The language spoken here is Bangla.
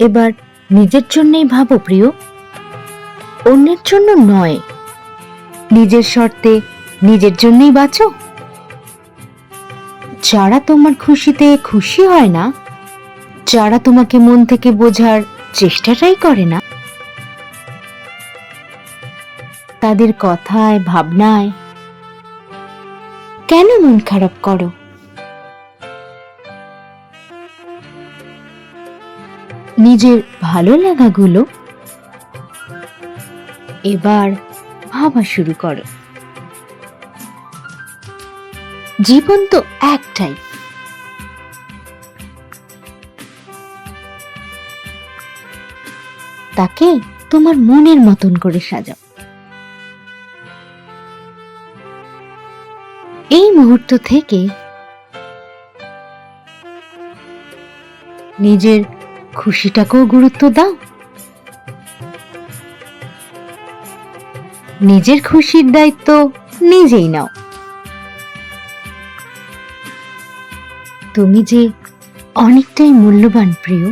এবার নিজের জন্যই ভাবো প্রিয়। অন্যের জন্য নয়। নিজের শর্তে নিজের জন্যই বাঁচো। যারা তোমার খুশিতে খুশি হয় না, যারা তোমাকে মন থেকে বোঝার চেষ্টাটাই করে না, তাদের কথায়, ভাবনায় কেন মন খারাপ করো? নিজের ভালো লাগাগুলো এবার ভাবা শুরু করো। জীবন তো একটাই। তাকে তোমার মনের মতন করে সাজাও। এই মুহূর্ত থেকে নিজের খুশিটাকেও গুরুত্ব দাও। নিজের খুশির দায়িত্ব নিজেই নাও। তুমি যে অনেকটাই মূল্যবান প্রিয়